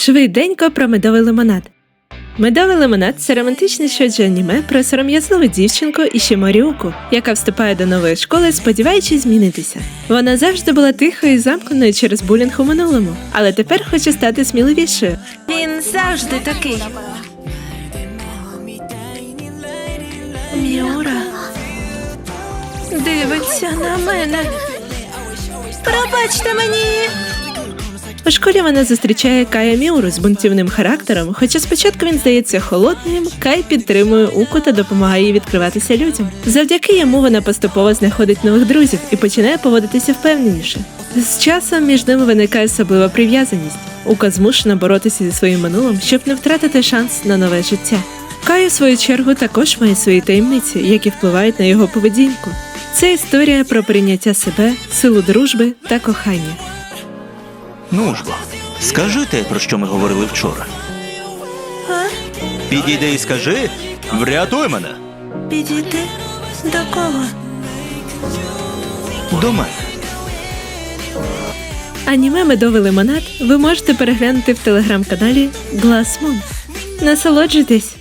Швиденько про медовий лимонад. Медовий лимонад це романтичне шоджо аніме про сором'язливу дівчинку і Шиморюку, яка вступає до нової школи, сподіваючись змінитися. Вона завжди була тихою і замкненою через булінг у минулому, але тепер хоче стати сміливішою. Він завжди такий. Міура дивиться на мене. Пробачте мені. У школі вона зустрічає Кая Міуру з бунтівним характером, хоча спочатку він здається холодним, Кай підтримує Уку та допомагає їй відкриватися людям. Завдяки йому вона поступово знаходить нових друзів і починає поводитися впевненіше. З часом між ними виникає особлива прив'язаність. Ука змушена боротися зі своїм минулим, щоб не втратити шанс на нове життя. Кай, у свою чергу, також має свої таємниці, які впливають на його поведінку. Це історія про прийняття себе, силу дружби та кохання. Ну ж бо, скажи те, про що ми говорили вчора. Підійди і скажи, врятуй мене Підійти до кого? до мене. Аніме Медовий лимонад ви можете переглянути в телеграм-каналі Glass Moon. Насолоджуйтесь!